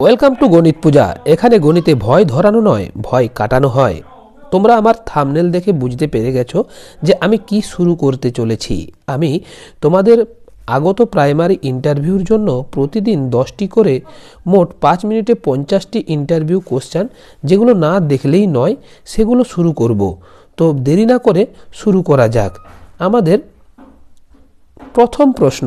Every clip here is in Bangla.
ওয়েলকাম টু গণিত পূজা। এখানে গণিতে ভয় ধরানো নয়, ভয় কাটানো হয়। তোমরা আমার থামনেল দেখে বুঝতে পেরে গেছো যে আমি কি শুরু করতে চলেছি। আমি তোমাদের আগত প্রাইমারি ইন্টারভিউর জন্য প্রতিদিন দশটি করে মোট পাঁচ মিনিটে পঞ্চাশটি ইন্টারভিউ কোশ্চেন, যেগুলো না দেখলেই নয়, সেগুলো শুরু করব। তো দেরি না করে শুরু করা যাক। আমাদের প্রথম প্রশ্ন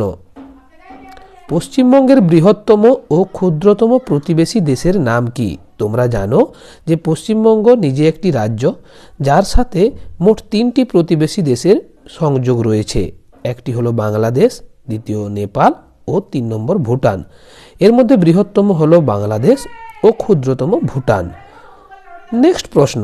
পশ্চিমবঙ্গের বৃহত্তম ও ক্ষুদ্রতম প্রতিবেশী দেশের নাম কি? তোমরা জানো যে পশ্চিমবঙ্গ নিজে একটি রাজ্য, যার সাথে মোট তিনটি প্রতিবেশী দেশের সংযোগ রয়েছে। একটি হলো বাংলাদেশ, দ্বিতীয় নেপাল ও তিন নম্বর ভুটান। এর মধ্যে বৃহত্তম হলো বাংলাদেশ ও ক্ষুদ্রতম ভুটান। নেক্সট প্রশ্ন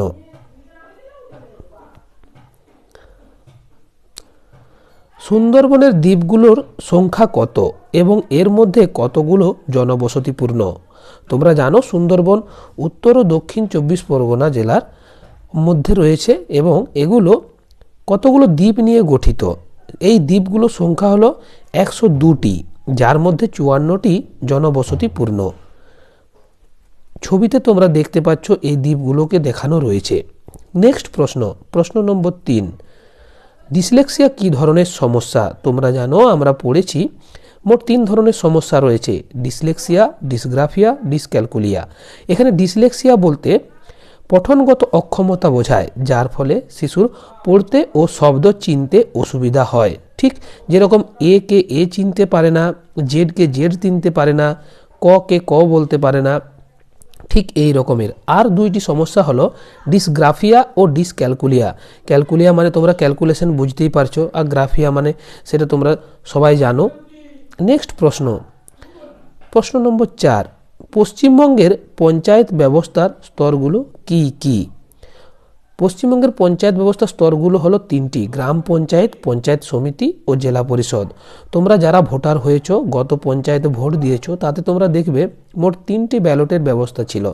সুন্দরবনের দ্বীপগুলোর সংখ্যা কত এবং এর মধ্যে কতগুলো জনবসতিপূর্ণ? তোমরা জানো সুন্দরবন উত্তর ও দক্ষিণ চব্বিশ পরগনা জেলার মধ্যে রয়েছে এবং এগুলো কতগুলো দ্বীপ নিয়ে গঠিত? এই দ্বীপগুলোর সংখ্যা হলো একশো দুটি, যার মধ্যে চুয়ান্নটি জনবসতিপূর্ণ। ছবিতে তোমরা দেখতে পাচ্ছ এই দ্বীপগুলোকে দেখানো রয়েছে। নেক্সট প্রশ্ন প্রশ্ন নম্বর তিন। ডিসলেক্সিয়া কী ধরনের সমস্যা? তোমরা জানো, আমরা পড়েছি, মোট তিন ধরনের সমস্যা রয়েছে, ডিসলেক্সিয়া, ডিসগ্রাফিয়া, ডিসক্যালকুলিয়া। এখানে ডিসলেক্সিয়া বলতে পঠনগত অক্ষমতা বোঝায়, যার ফলে শিশুর পড়তে ও শব্দ চিনতে অসুবিধা হয়। ঠিক যেরকম এ কে এ চিনতে পারে না, জেড কে জেড চিনতে পারে না, ক কে ক বলতে পারে না ঠিক এই রকমের। আর দুইটি সমস্যা হলো ডিসগ্রাফিয়া ও ডিসক্যালকুলিয়া। ক্যালকুলিয়া মানে তোমরা ক্যালকুলেশন বুঝতেই পারছ, আর গ্রাফিয়া মানে সেটা তোমরা সবাই জানো। নেক্সট প্রশ্ন। প্রশ্ন নম্বর চার, পশ্চিমবঙ্গের পঞ্চায়েত ব্যবস্থার স্তরগুলো কি কি? পশ্চিমবঙ্গের পঞ্চায়েত ব্যবস্থার স্তরগুলো হলো তিনটি, গ্রাম পঞ্চায়েত পঞ্চায়েত সমিতি ও জেলা পরিষদ। তোমরা যারা ভোটার হয়েছ, গত পঞ্চায়েতে ভোট দিয়েছ, তাতে তোমরা দেখবে মোট তিনটি ব্যালটের ব্যবস্থা ছিল।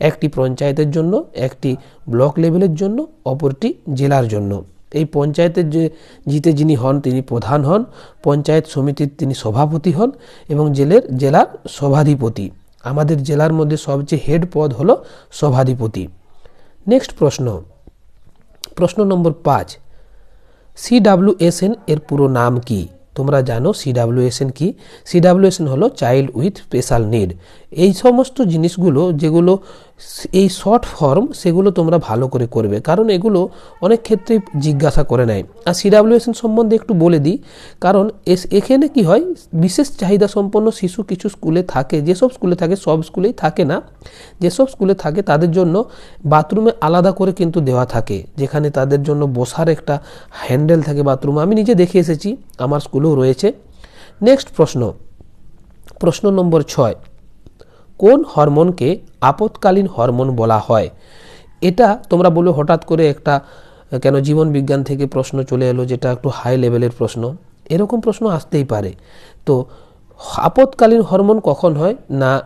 একটি পঞ্চায়েতের জন্য, একটি ব্লক লেভেলের জন্য, অপরটি জেলার জন্য। এই পঞ্চায়েতের যে জিতে যিনি হন, তিনি প্রধান হন, পঞ্চায়েত সমিতির তিনি সভাপতি হন এবং জেলের জেলার সভাধিপতি। আমাদের জেলার মধ্যে সবচেয়ে হেড পদ হলো সভাধিপতি। নেক্সট প্রশ্ন। প্রশ্ন নম্বর পাঁচ সিডাব্লিউএসএন এর পুরো নাম কি? তোমরা জানো সিডাব্লিউএসএন কি? সিডাব্লিউএসএন হলো চাইল্ড উইথ স্পেশাল নিড এই সমস্ত জিনিসগুলো যেগুলো এই শর্ট ফর্ম সেগুলো তোমরা ভালো করে করবে। কারণ এগুলো অনেক ক্ষেত্রে জিজ্ঞাসা করে নেয়। আর সিডাব্লিউএসএন সম্বন্ধে একটু বলে দিই। কারণ এস, এখানে কি হয়? বিশেষ চাহিদা সম্পন্ন শিশু কিছু স্কুলে থাকে। যেসব স্কুলে থাকে, সব স্কুলেই থাকে না। যেসব স্কুলে থাকে, তাদের জন্য বাথরুমে আলাদা করে কিন্তু দেওয়া থাকে। যেখানে তাদের জন্য বসার একটা হ্যান্ডেল থাকে বাথরুমে। আমি নিজে দেখে এসেছি। আমার স্কুলেও রয়েছে। নেক্সট প্রশ্ন। প্রশ্ন নম্বর ছয়। কোন হরমোনকে আপৎকালীন হরমোন বলা হয়? এটা তোমরা বলো, হঠাৎ করে একটা, কেন জীবন বিজ্ঞান থেকে প্রশ্ন চলে এলো যেটা একটু হাই লেভেলের প্রশ্ন। এরকম প্রশ্ন আসতেই পারে। তো, আপৎকালীন হরমোন কখন হয়? না,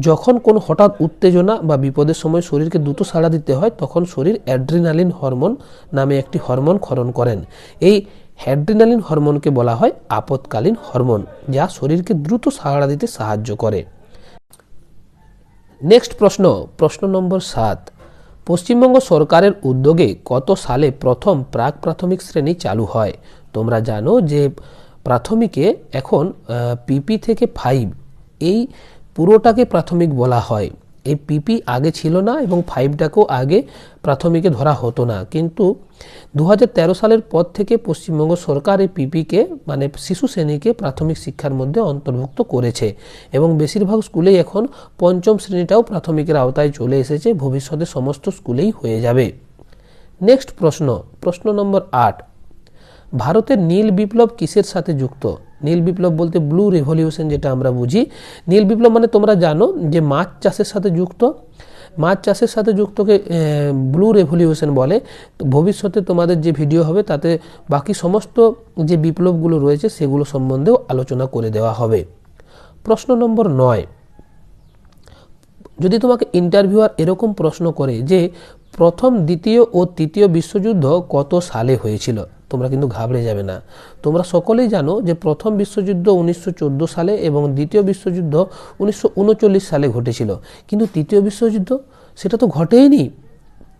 যখন কোনো হঠাৎ উত্তেজনা বা বিপদের সময় শরীরকে দ্রুত সাড়া দিতে হয়, তখন শরীর অ্যাড্রিনালিন হরমোন নামে একটি হরমোন ক্ষরণ করেন। এই অ্যাড্রিনালিন হরমোনকে বলা হয় আপৎকালীন হরমোন যা শরীরকে দ্রুত সাড়া দিতে সাহায্য করে। নেক্সট প্রশ্ন প্রশ্ন নম্বর সাত। পশ্চিমবঙ্গ সরকারের উদ্যোগে কত সালে প্রথম প্রাক প্রাথমিক শ্রেণি চালু হয়? তোমরা জানো যে প্রাথমিকে এখন পিপি থেকে ফাইভ এই পুরোটাকে প্রাথমিক বলা হয়। এই পিপি আগে ছিল না এবং ফাইভটাকেও আগে প্রাথমিকে ধরা হতো না। কিন্তু দু হাজার তেরো সালের পর থেকে পশ্চিমবঙ্গ সরকার এই পিপিকে মানে শিশু শ্রেণীকে প্রাথমিক শিক্ষার মধ্যে অন্তর্ভুক্ত করেছে এবং বেশিরভাগ স্কুলেই এখন পঞ্চম শ্রেণীটাও প্রাথমিকের আওতায় চলে এসেছে। ভবিষ্যতে সমস্ত স্কুলেই হয়ে যাবে। নেক্সট প্রশ্ন প্রশ্ন নম্বর আট। ভারতের নীল বিপ্লব কিসের সাথে যুক্ত? নীল বিপ্লব বলতে ব্লু রেভলিউশন যেটা আমরা বুঝি। নীল বিপ্লব মানে তোমরা জানো যে মাছ চাষের সাথে যুক্ত। মাছ চাষের সাথে যুক্তকে ব্লু রেভলিউশন বলে। ভবিষ্যতে তোমাদের যে ভিডিও হবে তাতে বাকি সমস্ত যে বিপ্লবগুলো রয়েছে সেগুলো সম্বন্ধেও আলোচনা করে দেওয়া হবে। প্রশ্ন নম্বর নয়। যদি তোমাকে ইন্টারভিউয়ার এরকম প্রশ্ন করে যে প্রথম, দ্বিতীয় ও তৃতীয় বিশ্বযুদ্ধ কত সালে হয়েছিল? তোমরা কিন্তু ঘাবড়ে যাবে না। তোমরা সকলেই জানো যে প্রথম বিশ্বযুদ্ধ উনিশশো চোদ্দ সালে এবং দ্বিতীয় বিশ্বযুদ্ধ উনিশশো উনচল্লিশ সালে ঘটেছিল। কিন্তু তৃতীয় বিশ্বযুদ্ধ? সেটা তো ঘটেইনি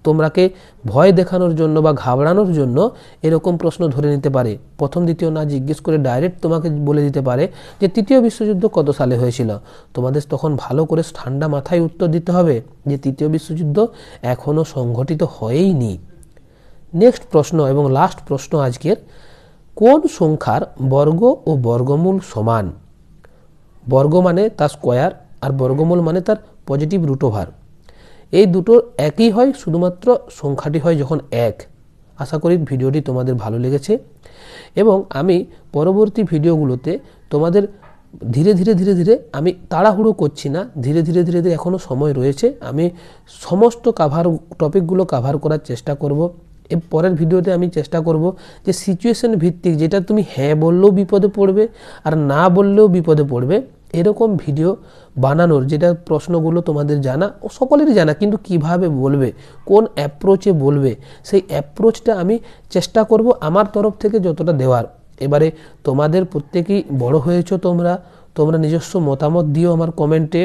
তোমরাকে ভয় দেখানোর জন্য বা ঘাবড়ানোর জন্য এরকম প্রশ্ন ধরে নিতে পারে। প্রথম, দ্বিতীয় না জিজ্ঞেস করে ডাইরেক্ট তোমাকে বলে দিতে পারে যে তৃতীয় বিশ্বযুদ্ধ কত সালে হয়েছিল। তোমাদের তখন ভালো করে ঠান্ডা মাথায় উত্তর দিতে হবে যে তৃতীয় বিশ্বযুদ্ধ এখনও সংঘটিত হয়েইনি নেক্সট প্রশ্ন এবং লাস্ট প্রশ্ন আজকের, কোন সংখ্যার বর্গ ও বর্গমূল সমান? বর্গ মানে তার স্কোয়ার আর বর্গমূল মানে তার পজিটিভ রুট ওভার। এই দুটো একই হয়, শুধুমাত্র সংখ্যাটি হয় যখন এক। আশা করি ভিডিওটি তোমাদের ভালো লেগেছে। এবং আমি পরবর্তী ভিডিওগুলোতে তোমাদের ধীরে ধীরে ধীরে ধীরে আমি তাড়াহুড়ো করছি না, ধীরে ধীরে ধীরে ধীরে এখনও সময় রয়েছে। আমি সমস্ত কাভার টপিকগুলো কাভার করার চেষ্টা করব। এর পরের ভিডিওতে আমি চেষ্টা করব যে সিচুয়েশন ভিত্তিক যেটা তুমি হ্যাঁ বললেও বিপদে পড়বে আর না বললেও বিপদে পড়বে, এরকম ভিডিও বানানোর যেটা প্রশ্নগুলো তোমাদের জানা ও সকলেরই জানা, কিন্তু কীভাবে বলবে, কোন অ্যাপ্রোচে বলবে, সেই অ্যাপ্রোচটা আমি চেষ্টা করব আমার তরফ থেকে যতটা দেওয়ার। এবারে তোমাদের প্রত্যেকেই বড় হয়েছো তোমরা তোমরা নিজস্ব মতামত দিও আমার কমেন্টে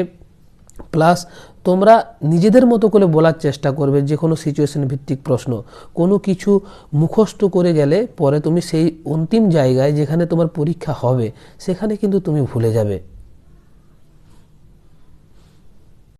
প্লাস তোমরা নিজেদের মতো করে বলার চেষ্টা করবে যে কোনো সিচুয়েশন ভিত্তিক প্রশ্ন। কোনো কিছু মুখস্থ করে গেলে পরে তুমি সেই অন্তিম জায়গায় যেখানে তোমার পরীক্ষা হবে, সেখানে কিন্তু তুমি ভুলে যাবে।